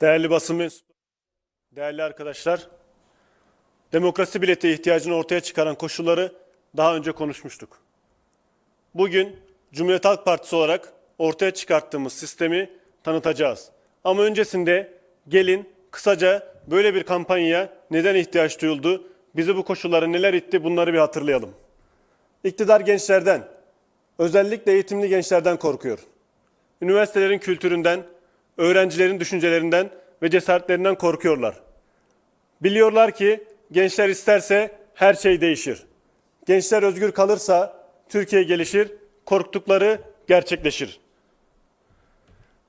Değerli basın mensubu, değerli arkadaşlar, demokrasi bileti ihtiyacını ortaya çıkaran koşulları daha önce konuşmuştuk. Bugün Cumhuriyet Halk Partisi olarak ortaya çıkarttığımız sistemi tanıtacağız. Ama öncesinde gelin kısaca böyle bir kampanyaya neden ihtiyaç duyuldu, bizi bu koşullara neler itti bunları bir hatırlayalım. İktidar gençlerden, özellikle eğitimli gençlerden korkuyor. Üniversitelerin kültüründen, öğrencilerin düşüncelerinden ve cesaretlerinden korkuyorlar. Biliyorlar ki gençler isterse her şey değişir. Gençler özgür kalırsa Türkiye gelişir, korktukları gerçekleşir.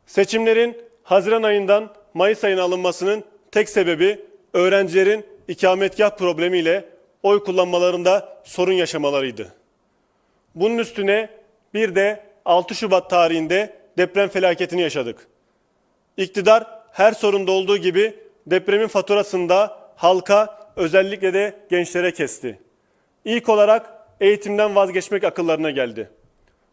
Seçimlerin Haziran ayından Mayıs ayına alınmasının tek sebebi öğrencilerin ikametgah problemiyle oy kullanmalarında sorun yaşamalarıydı. Bunun üstüne bir de 6 Şubat tarihinde deprem felaketini yaşadık. İktidar her sorunda olduğu gibi depremin faturasını da halka özellikle de gençlere kesti. İlk olarak eğitimden vazgeçmek akıllarına geldi.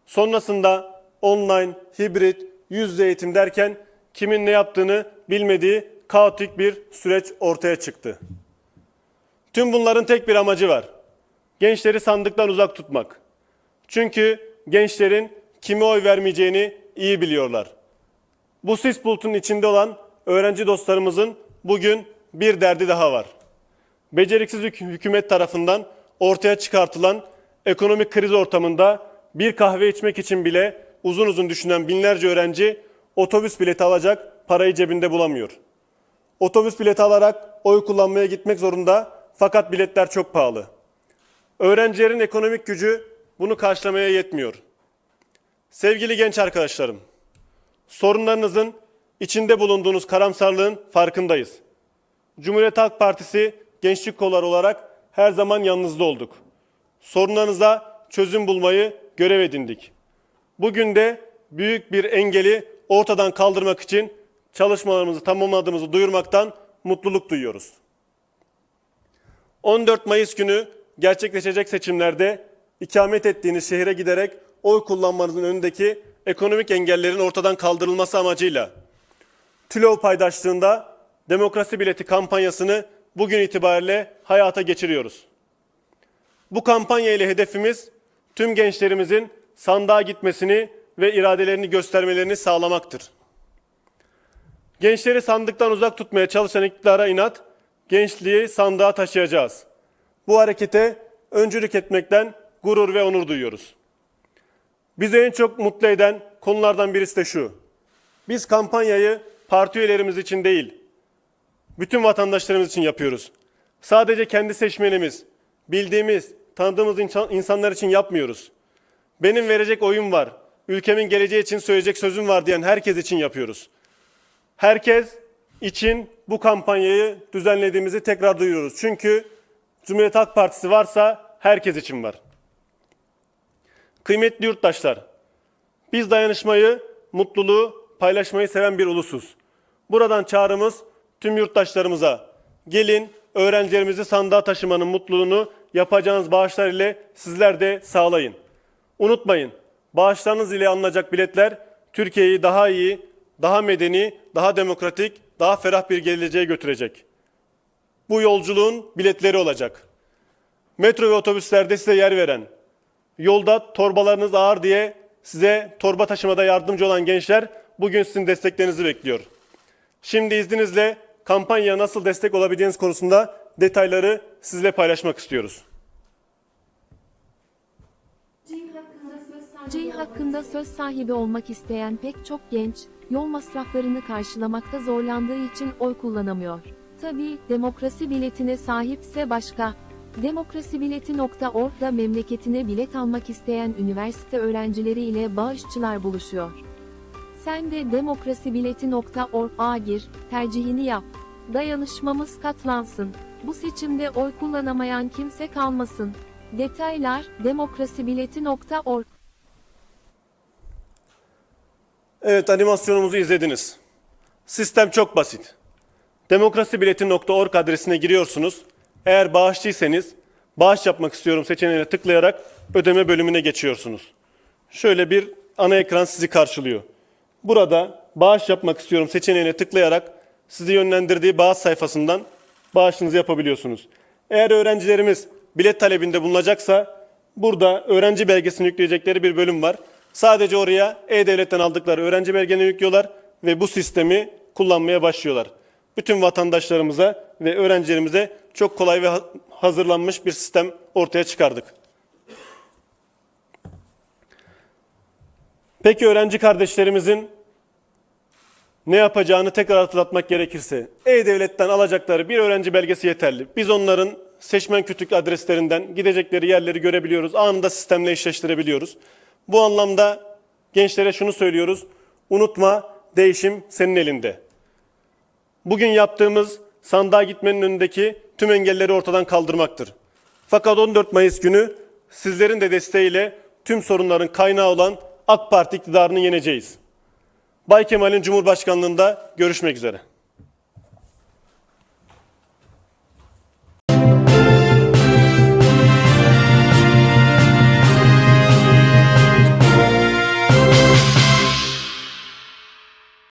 Sonrasında online, hibrit, yüz yüze eğitim derken kimin ne yaptığını bilmediği kaotik bir süreç ortaya çıktı. Tüm bunların tek bir amacı var. Gençleri sandıktan uzak tutmak. Çünkü gençlerin kime oy vermeyeceğini iyi biliyorlar. Bu sis bulutunun içinde olan öğrenci dostlarımızın bugün bir derdi daha var. Beceriksiz hük- hükümet tarafından ortaya çıkartılan ekonomik kriz ortamında bir kahve içmek için bile uzun uzun düşünen binlerce öğrenci otobüs bileti alacak parayı cebinde bulamıyor. Otobüs bileti alarak oy kullanmaya gitmek zorunda fakat biletler çok pahalı. Öğrencilerin ekonomik gücü bunu karşılamaya yetmiyor. Sevgili genç arkadaşlarım, sorunlarınızın içinde bulunduğunuz karamsarlığın farkındayız. Cumhuriyet Halk Partisi gençlik kolları olarak her zaman yanınızda olduk. Sorunlarınıza çözüm bulmayı görev edindik. Bugün de büyük bir engeli ortadan kaldırmak için çalışmalarımızı tamamladığımızı duyurmaktan mutluluk duyuyoruz. 14 Mayıs günü gerçekleşecek seçimlerde ikamet ettiğiniz şehre giderek oy kullanmanızın önündeki ekonomik engellerin ortadan kaldırılması amacıyla TÜLOV paydaşlığında demokrasi bileti kampanyasını bugün itibariyle hayata geçiriyoruz. Bu kampanya ile hedefimiz tüm gençlerimizin sandığa gitmesini ve iradelerini göstermelerini sağlamaktır. Gençleri sandıktan uzak tutmaya çalışan iktidara inat, gençliği sandığa taşıyacağız. Bu harekete öncülük etmekten gurur ve onur duyuyoruz. Bizi en çok mutlu eden konulardan birisi de şu. Biz kampanyayı parti üyelerimiz için değil, bütün vatandaşlarımız için yapıyoruz. Sadece kendi seçmenimiz, bildiğimiz, tanıdığımız insan- insanlar için yapmıyoruz. Benim verecek oyum var, ülkemin geleceği için söyleyecek sözüm var diyen herkes için yapıyoruz. Herkes için bu kampanyayı düzenlediğimizi tekrar duyuyoruz. Çünkü Cumhuriyet Halk Partisi varsa herkes için var. Kıymetli yurttaşlar, biz dayanışmayı, mutluluğu, paylaşmayı seven bir ulusuz. Buradan çağrımız tüm yurttaşlarımıza. Gelin öğrencilerimizi sandığa taşımanın mutluluğunu yapacağınız bağışlar ile sizler de sağlayın. Unutmayın, bağışlarınız ile alınacak biletler Türkiye'yi daha iyi, daha medeni, daha demokratik, daha ferah bir geleceğe götürecek. Bu yolculuğun biletleri olacak. Metro ve otobüslerde size yer veren, yolda torbalarınız ağır diye size torba taşımada yardımcı olan gençler bugün sizin desteklerinizi bekliyor. Şimdi izninizle kampanyaya nasıl destek olabileceğiniz konusunda detayları sizle paylaşmak istiyoruz. C hakkında söz sahibi olmak isteyen pek çok genç, yol masraflarını karşılamakta zorlandığı için oy kullanamıyor. Tabii, demokrasi biletine sahipse başka. Demokrasibileti.org'da memleketine bilet almak isteyen üniversite öğrencileri ile bağışçılar buluşuyor. Sen de demokrasibileti.org'a gir, tercihini yap. Dayanışmamız katlansın. Bu seçimde oy kullanamayan kimse kalmasın. Detaylar demokrasibileti.org Evet animasyonumuzu izlediniz. Sistem çok basit. Demokrasibileti.org adresine giriyorsunuz. Eğer bağışçıysanız bağış yapmak istiyorum seçeneğine tıklayarak ödeme bölümüne geçiyorsunuz. Şöyle bir ana ekran sizi karşılıyor. Burada bağış yapmak istiyorum seçeneğine tıklayarak sizi yönlendirdiği bağış sayfasından bağışınızı yapabiliyorsunuz. Eğer öğrencilerimiz bilet talebinde bulunacaksa burada öğrenci belgesini yükleyecekleri bir bölüm var. Sadece oraya E-Devlet'ten aldıkları öğrenci belgeni yüklüyorlar ve bu sistemi kullanmaya başlıyorlar. Bütün vatandaşlarımıza ve öğrencilerimize çok kolay ve ha- hazırlanmış bir sistem ortaya çıkardık. Peki öğrenci kardeşlerimizin ne yapacağını tekrar hatırlatmak gerekirse, E-Devlet'ten alacakları bir öğrenci belgesi yeterli. Biz onların seçmen kütük adreslerinden gidecekleri yerleri görebiliyoruz. Anında sistemle eşleştirebiliyoruz. Bu anlamda gençlere şunu söylüyoruz. Unutma, değişim senin elinde. Bugün yaptığımız sandığa gitmenin önündeki tüm engelleri ortadan kaldırmaktır. Fakat 14 Mayıs günü sizlerin de desteğiyle tüm sorunların kaynağı olan AK Parti iktidarını yeneceğiz. Bay Kemal'in Cumhurbaşkanlığında görüşmek üzere.